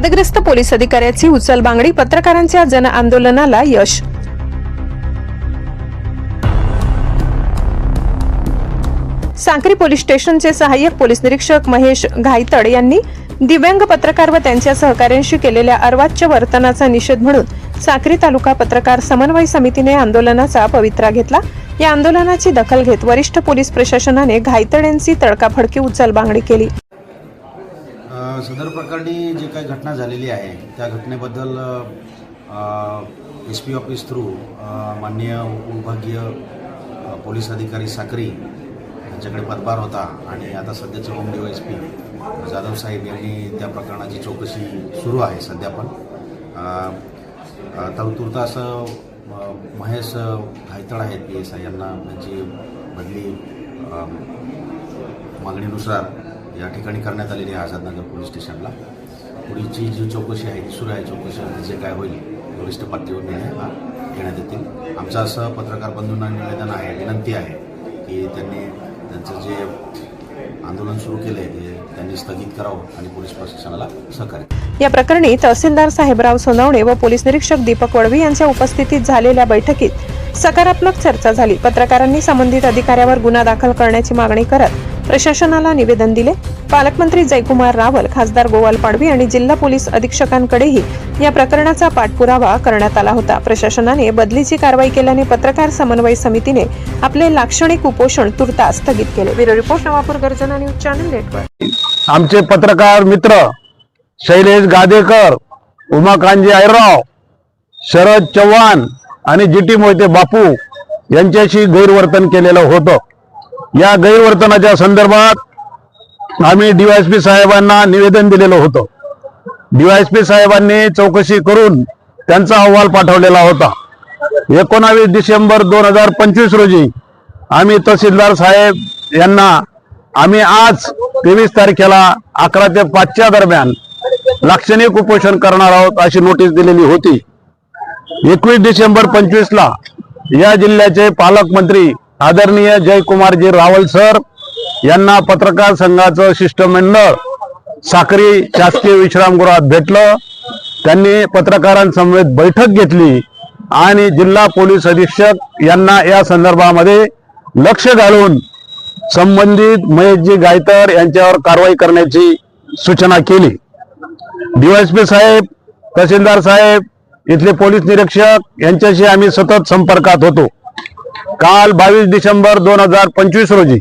वादग्रस्त पोलीस अधिकाऱ्याची उचलबांगडी पत्रकारांच्या जनआंदोलनाला यश. सांक्री पोलीस स्टेशनचे सहाय्यक पोलीस निरीक्षक महेश घायतड यांनी दिव्यांग पत्रकार व त्यांच्या सहकाऱ्यांशी केलेल्या अर्वाच्य वर्तनाचा निषेध म्हणून साक्री तालुका पत्रकार समन्वय समितीने आंदोलनाचा पवित्रा घेतला. या आंदोलनाची दखल घेत वरिष्ठ पोलीस प्रशासनाने घायतड यांची तडकाफडकी उचलबांगडी केली. सदर प्रकरणी जी काही घटना झालेली आहे त्या घटनेबद्दल एस पी ऑफिस थ्रू माननीय उपविभागीय पोलीस अधिकारी साक्री यांच्याकडे पदभार होता आणि आता सध्याचे home D S P Jadhav साहेब यांनी त्या प्रकरणाची चौकशी सुरू आहे सध्या पण. अ, असं महेश हायतळ आहेत पी एस आय यांना त्यांची बदली मागणीनुसार या ठिकाणी करण्यात आलेली आहे आझादनगर पोलीस स्टेशनला. पुढीची जी चौकशी आहे ती सुरू आहे चौकशीमध्ये जे काय होईल वरिष्ठ पातळीवर निर्णय हा घेण्यात येतील. आमचं असं पत्रकार बंधूंना निवेदन आहे विनंती आहे की त्यांनी त्यांचं जे आंदोलन सुरू केलं आहे ते त्यांनी स्थगित करावं आणि पोलीस प्रशासनाला सहकार्य या प्रकरणी तहसीलदार साहेबराव सोनवणे व पोलीस निरीक्षक दीपक वडवी यांच्या उपस्थितीत झालेल्या बैठकीत सकारात्मक चर्चा झाली. पत्रकारांनी संबंधित अधिकाऱ्यावर गुन्हा दाखल करण्याची मागणी करत प्रशासनाला निवेदन दिले. पालकमंत्री जयकुमार रावल खासदार गोवाल पाडवी आणि जिल्हा पोलीस अधीक्षकांकडेही या प्रकरणाचा पाठपुरावा करण्यात आला होता. प्रशासनाने बदलीची कारवाई केल्याने पत्रकार समन्वय समितीने आपले लाक्षणिक उपोषण तुर्तास स्थगित केले. ब्युरो रिपोर्ट नवापूर गर्जना न्यूज चॅनल नेटवर्क. आमचे पत्रकार मित्र शैलेश गादेकर उमाकांजी आयराव शरद चव्हाण आणि जी टी मोहिते बापू यांच्याशी गैरवर्तन केलेलं होतं. या गैरवर्तनाच्या संदर्भात आम्ही डीवायएसपी साहेबांना निवेदन दिलेलं होतं. डीवायएसपी साहेबांनी चौकशी करून त्यांचा अहवाल पाठवलेला होता. एकोणावीस डिसेंबर दोन हजार पंचवीस रोजी आम्ही तहसीलदार साहेब यांना आम्ही आज तेवीस तारखेला अकरा ते पाचच्या दरम्यान लाक्षणिक उपोषण करणार आहोत अशी नोटीस दिलेली होती. एकवीस डिसेंबर पंचवीस ला या जिल्ह्याचे पालकमंत्री आदरणीय जयकुमारजी रावल सर यांना पत्रकार संघाचं शिष्टमंडळ साक्री शासकीय विश्रामगृहात भेटलं. त्यांनी पत्रकारांसमवेत बैठक घेतली आणि जिल्हा पोलीस अधीक्षक यांना या संदर्भामध्ये लक्ष घालून संबंधित महेशजी गायतर यांच्यावर कारवाई करण्याची सूचना केली. डीवायसपी साहेब तहसीलदार साहेब इथले पोलीस निरीक्षक यांच्याशी आम्ही सतत संपर्कात होतो. काल बावीस डिसेंबर दोन हजार पंचवीस रोजी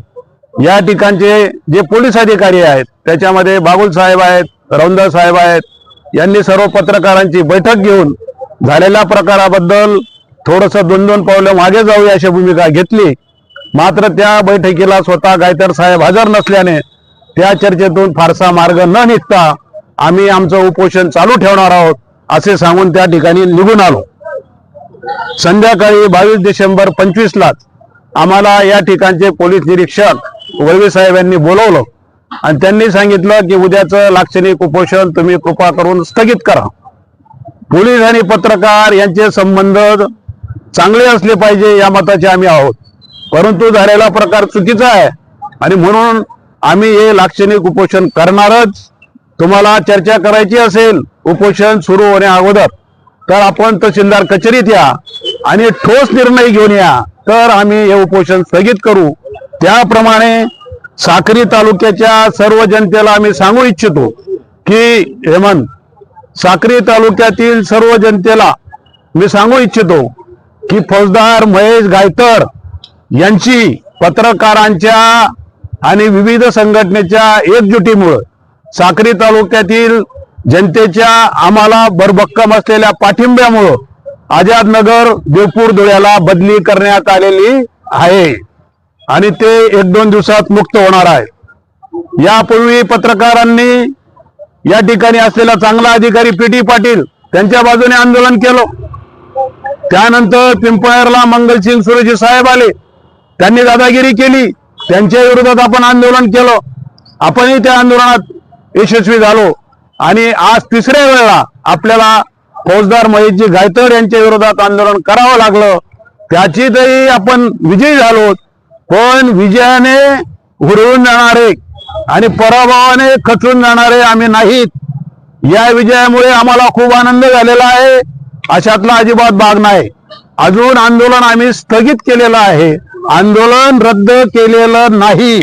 या ठिकाणचे जे पोलीस अधिकारी आहेत त्याच्यामध्ये बाबुल साहेब आहेत रौंदर साहेब आहेत यांनी सर्व पत्रकारांची बैठक घेऊन झालेल्या प्रकाराबद्दल थोडस दोन दोन पावलं मागे जाऊया अशी भूमिका घेतली. मात्र त्या बैठकीला स्वतः गायतर साहेब हजर नसल्याने त्या चर्चेतून फारसा मार्ग न निघता आम्ही आमचं उपोषण चालू ठेवणार आहोत असे सांगून त्या ठिकाणी निघून आलो. संध्याकाळी बावीस डिसेंबर पंचवीस लाच आम्हाला या ठिकाणचे पोलीस निरीक्षक वळवे साहेब यांनी बोलवलं. आणि त्यांनी सांगितलं की उद्याचं लाक्षणिक उपोषण तुम्ही कृपा करून स्थगित करा. पोलीस आणि पत्रकार यांचे संबंध चांगले असले पाहिजे या मताचे आम्ही आहोत. परंतु झालेला प्रकार चुकीचा आहे. आणि म्हणून आम्ही हे लाक्षणिक उपोषण करणारच. तुम्हाला चर्चा करायची असेल उपोषण सुरू होण्या अगोदर. तर आपण तहसीलदार कचेरीत या आणि ठोस निर्णय घेऊन या. तर आम्ही हे उपोषण स्थगित करू. त्याप्रमाणे साक्री तालुक्याच्या सर्व जनतेला आम्ही सांगू इच्छितो की हेमंत साक्री तालुक्यातील सर्व जनतेला मी सांगू इच्छितो की फौजदार महेश गायतर यांची पत्रकारांच्या आणि विविध संघटनेच्या एकजुटीमुळं साक्री तालुक्यातील जनतेच्या आम्हाला भरभक्कम असलेल्या पाठिंब्यामुळं आझादनगर देवपूर धुळ्याला बदली करण्यात आलेली आहे. आणि ते एक दोन दिवसात मुक्त होणार आहे. यापूर्वी पत्रकारांनी या ठिकाणी असलेला चांगला अधिकारी पी टी पाटील त्यांच्या बाजूने आंदोलन केलं. त्यानंतर पिंपळेरला मंगलसिंग सुरेजी साहेब आले. त्यांनी दादागिरी केली. त्यांच्या विरोधात आपण आंदोलन केलं. आपणही त्या आंदोलनात यशस्वी झालो. आणि आज तिसऱ्या वेळेला आपल्याला फौजदार महेशजी गायतर यांच्या विरोधात आंदोलन करावं लागलं. त्याचीतही आपण विजयी झालो. पण विजयाने हुरळून जाणारे आणि पराभवाने खचून जाणारे आम्ही नाहीत. या विजयामुळे आम्हाला खूप आनंद झालेला आहे. अशातला अजिबात भाग नाही. अजून आंदोलन आम्ही स्थगित केलेलं आहे. आंदोलन रद्द केलेलं नाही.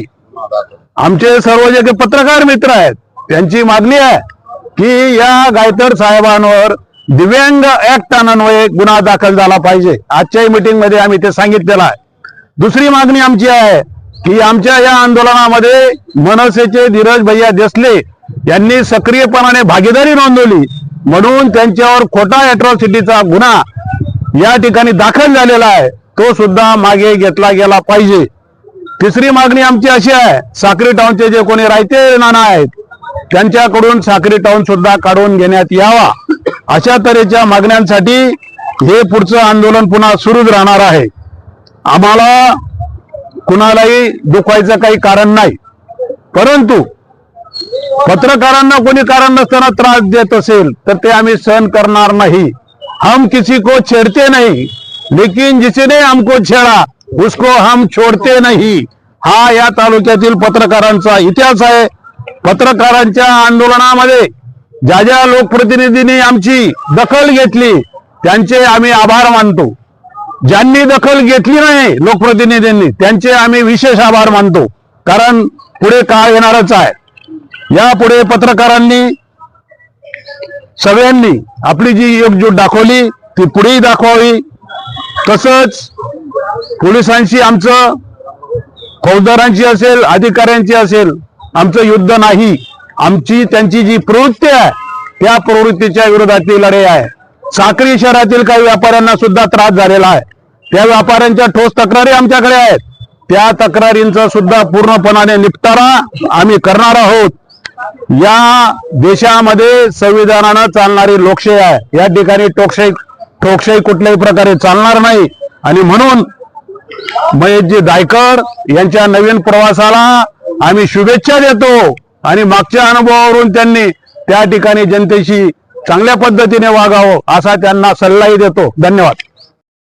आमचे सर्व जे पत्रकार मित्र आहेत त्यांची मागणी आहे. की या गायतर साहेबांवर दिव्यांग ऍक्ट अन्वये गुन्हा दाखल झाला पाहिजे. आजच्याही मीटिंगमध्ये आम्ही ते सांगितलेलं आहे. दुसरी मागणी आमची आहे की आमच्या या आंदोलनामध्ये मनसेचे धीरज भैया देसले यांनी सक्रियपणाने भागीदारी नोंदवली. म्हणून त्यांच्यावर खोटा अॅट्रॉसिटीचा गुन्हा या ठिकाणी दाखल झालेला आहे. तो सुद्धा मागे घेतला गेला पाहिजे. तिसरी मागणी आमची अशी आहे साक्री टाऊनचे जे कोणी रायते नाना आहेत त्यांच्याकडून साखरी टाऊन सुद्धा काढून घेण्यात यावा. अशा तऱ्हेच्या मागण्यांसाठी हे पुढचं आंदोलन पुन्हा सुरूच राहणार आहे. आम्हाला कुणालाही दुखवायचं काही कारण नाही. परंतु पत्रकारांना कोणी कारण नसताना त्रास देत असेल तर ते आम्ही सहन करणार नाही. हम किसी को छेड़ते नाही लेकिन जिसने हमको छेड़ा उसको हम छोड़ते नाही. हा या तालुक्यातील पत्रकारांचा इतिहास आहे. पत्रकारांच्या आंदोलनामध्ये ज्या ज्या लोकप्रतिनिधींनी आमची दखल घेतली त्यांचे आम्ही आभार मानतो. ज्यांनी दखल घेतली नाही लोकप्रतिनिधींनी त्यांचे आम्ही विशेष आभार मानतो. कारण पुढे काळ येणारच आहे. यापुढे पत्रकारांनी सगळ्यांनी आपली जी एकजूट दाखवली ती पुढेही दाखवावी. तसंच पोलिसांशी आमचं फौजदारांची असेल अधिकाऱ्यांची असेल आमचं युद्ध नाही. आमची त्यांची जी प्रवृत्ती आहे त्या प्रवृत्तीच्या विरोधातील लढाई आहे. साक्री शहरातील काही व्यापाऱ्यांना सुद्धा त्रास झालेला आहे. त्या व्यापाऱ्यांच्या ठोस तक्रारी आमच्याकडे आहेत. त्या तक्रारींचा सुद्धा पूर्णपणाने निपटारा आम्ही करणार आहोत. या देशामध्ये संविधानानं चालणारी लोकशाही आहे. या ठिकाणी टोकशाही ठोकशाही कुठल्याही प्रकारे चालणार नाही. आणि म्हणून महेशजी दायकर यांच्या नवीन प्रवासाला आम्ही शुभेच्छा देतो आणि मागच्या अनुभवावरून त्यांनी त्या ठिकाणी जनतेशी चांगल्या पद्धतीने वागावं असा त्यांना सल्लाही देतो. धन्यवाद.